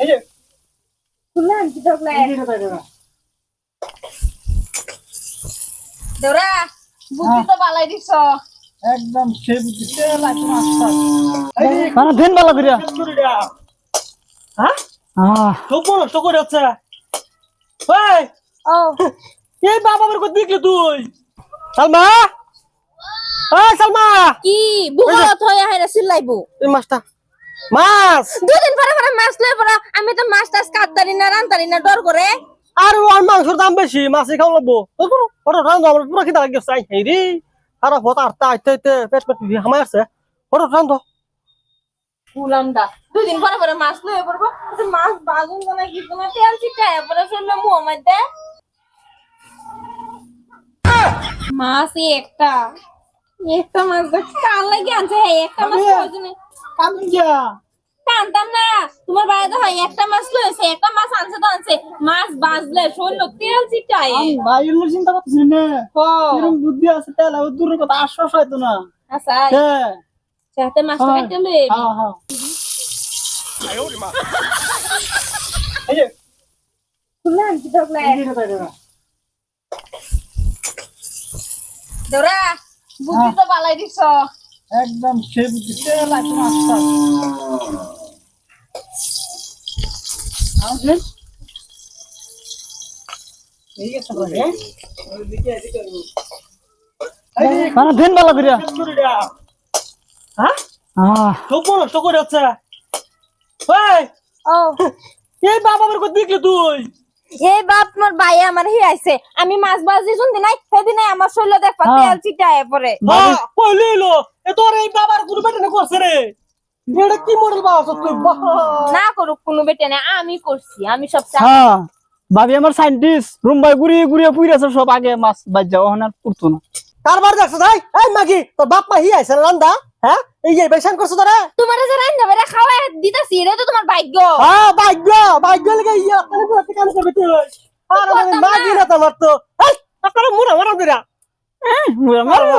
এই যে খুললাম কি ঢোকলে। দেওরা বুদ্ধি তো বালাই দিছ। একদম সে বুদ্ধি। মাছটা মানে দিন করিয়া। হ্যাঁ? এই বাবা আমার দেখলি তুই? সালমা? এই সালমা! কি বুহত হয়ে আহে না সিলাইবো এই মাছটা। মাছ! দুদিন পরে পরে মাছ লয়ে পড়া। আমি তো মাছ টাছ কাটতারি না রান্তারি না ডর করে। আর ওর মাংসের দাম বেশি মাছই খাওয়া লাগবো। ওটা রান্ধ আমার পুরো খিদা লাগে চাই হেই রে আর হতা আটটা আইতে আইতে পেট পেট হামাই আছে। ওটা রান্ধ। ফুলান্ডা দুদিন পরে পরে মাছ লয়ে পড়ব। তো মাছ বাজুন না কি কোনো তেল চিটায় পরে শুনলে মুহ মধ্যে। মাছ একটা। একটা মাছ কাল লাগে আনছে একটা মাছ কামিন যা কানতাম না। তোমার বাড়িতে হয় একটা মাছ লয়েছে একটা মাছ আনছে তো আনছে। মাছ বাজলে শরীর তেল চিটায় ভাই এগুলো চিন্তা করতেছি না। এরকম বুদ্ধি আছে তেল আর দূরের কথা আশ্বাস হয়তো না। আচ্ছা হ্যাঁ সাথে মাছ হ্যাঁ। কাটতে লয়ে হ্যাঁ হ্যাঁ। এই যে। দেওরা বুদ্ধি তো বালাই দিছ। একদম মাছটা এই ওইদিকে এদিকে মানে দিন ভালো হ্যাঁ? নষ্ট করে হচ্ছে। এই! ও। এই বাবা আমার দেখলি তুই। এই বাপ তোমার ভাই আমার হি আইছে। আমি মাছ বাজি শুনতে নাই সেদিনে আমার শরীর দেখবা হ্যাঁ। তেল চিটায় পরে হ্যাঁ কইলি এ তোর এই বাবার কোনো বেটা করছে রে। এটা কি মডেল বাবা তুই? না করুক কোনো বেটে আমি করছি আমি সব চা- হ্যাঁ ভাবি আমার সাইন্টিস্ট রুম বাই ঘুরিয়ে ঘুরিয়ে পুইরেছে সব আগে মাছ বাজ যাও ওখানে আর পুরতো না। কারবার দেখছ ভাই এই মাগি তোর বাপ মা হি আইছে রান্দা? হ্যাঁ? এই যে বেশান করছ তোরা? তোমার যে রান্না বেড়া খাওয়া দিতেছি এটা তো তোমার ভাগ্য। হ্যাঁ ভাগ্য ভাগ্য লাগে ইয়া আপনি পুরো কাম করবে তুই। আর আমি মাগি না। তোমার তো আপনারা মুরা মারা দিরা মারবো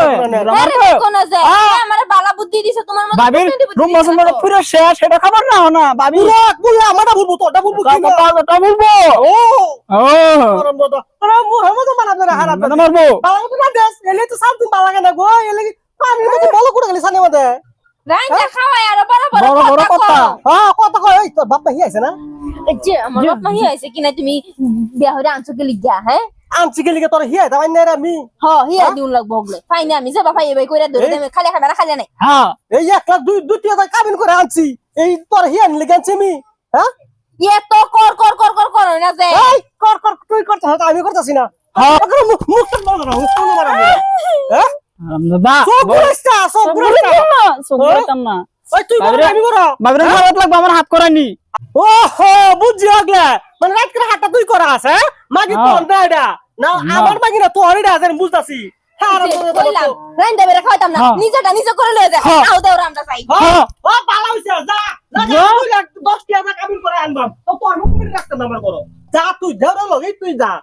খাওয়াই আর বড় বড় কথা হ্যাঁ কত কয় তোর বাপ মা আইছে না? যে আমার বাপ মা আইছে কিনা তুমি বিয়া হইরা আনছো কি লিগা হ্যাঁ? আনছি গেলি তোর আমি। হিয়া দিউন লাগবো হগলে ফাইনে আমি যাবা ফাই এবাই কইরা ধরে এই? দেবে খালি খাবে না খালি নাই। হ্যাঁ এই এক লাখ দুই দুই তিন হাজার কাবিন করে আনছি। এই তোর গেছি আমি। হ্যাঁ? ইয়ে তো কর কর কর কর কর না যে। এই কর কর তুই করতে আমি করতেছি না। হ্যাঁ। মুখ আমার হাত করানি ও বুঝছি আগলে। মানে রাত করে হাতটা তুই করা আছে হ্যাঁ? মাগি হ্যাঁ। তোর না। এটা না। আমার মাগি না তোর এটা আছে বুঝতাছি। হ্যাঁ যে হ্যাঁ। হ্যাঁ। আমরা হ্যাঁ। আমার তুই যা।